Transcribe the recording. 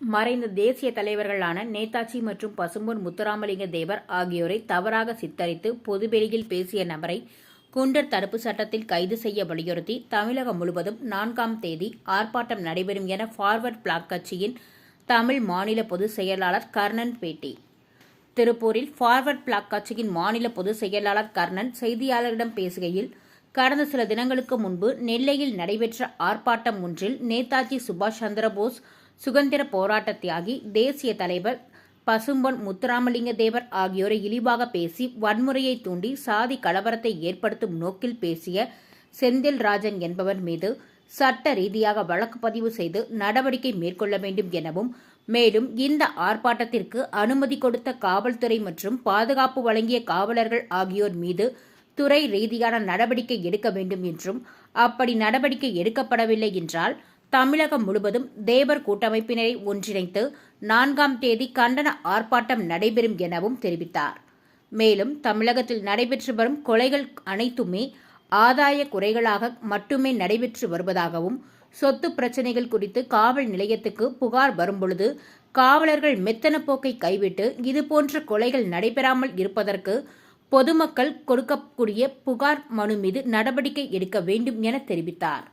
மறைந்த தேசிய தலைவர்களான நேதாஜி மற்றும் பசும்பொன் முத்துராமலிங்க தேவர் ஆகியோரை தவறாக சித்தரித்து பொதுவெளியில் பேசிய நபரை குண்டர் தடுப்பு சட்டத்தில் கைது செய்ய வலியுறுத்தி தமிழகம் முழுவதும் நான்காம் தேதி ஆர்ப்பாட்டம் நடைபெறும் என ஃபார்வர்ட் பிளாக் கட்சியின் தமிழ் மாநில பொதுச் செயலாளர் கர்ணன் பேட்டி. திருப்பூரில் ஃபார்வர்ட் பிளாக் கட்சியின் மாநில பொதுச் செயலாளர் கர்ணன் செய்தியாளர்களிடம் பேசுகையில் கடந்த சில தினங்களுக்கு முன்பு நெல்லையில் நடைபெற்ற ஆர்ப்பாட்டம் ஒன்றில் நேதாஜி சுபாஷ் சந்திரபோஸ் சுதந்திர போராட்ட தியாகி தேசிய தலைவர் பசும்பொன் முத்துராமலிங்க தேவர் ஆகியோரை இழிவாக பேசி வன்முறையை தூண்டி சாதி கலவரத்தை ஏற்படுத்தும் நோக்கில் பேசிய செந்தில் ராஜன் என்பவர் மீது சட்ட ரீதியாக வழக்கு பதிவு செய்து நடவடிக்கை மேற்கொள்ள வேண்டும் எனவும் மேலும் இந்த ஆர்ப்பாட்டத்திற்கு அனுமதி கொடுத்த காவல்துறை மற்றும் பாதுகாப்பு வழங்கிய காவலர்கள் ஆகியோர் மீது துறை ரீதியான நடவடிக்கை எடுக்க வேண்டும் என்றும் அப்படி நடவடிக்கை எடுக்கப்படவில்லை என்றால் தமிழகம் முழுவதும் தேவர் கூட்டமைப்பினரை ஒன்றிணைத்து நான்காம் தேதி கண்டன ஆர்ப்பாட்டம் நடைபெறும் எனவும் தெரிவித்தார். மேலும் தமிழகத்தில் நடைபெற்று வரும் கொலைகள் அனைத்துமே ஆதாய குறைகளாக மட்டுமே நடைபெற்று வருவதாகவும் சொத்து பிரச்சினைகள் குறித்து காவல் நிலையத்துக்கு புகார் வரும்பொழுது காவலர்கள் மெத்தன போக்கை கைவிட்டு இதுபோன்ற கொலைகள் நடைபெறாமல் இருப்பதற்கு பொதுமக்கள் கொடுக்கக்கூடிய புகார் மனு மீது நடவடிக்கை எடுக்க வேண்டும் என தெரிவித்தார்.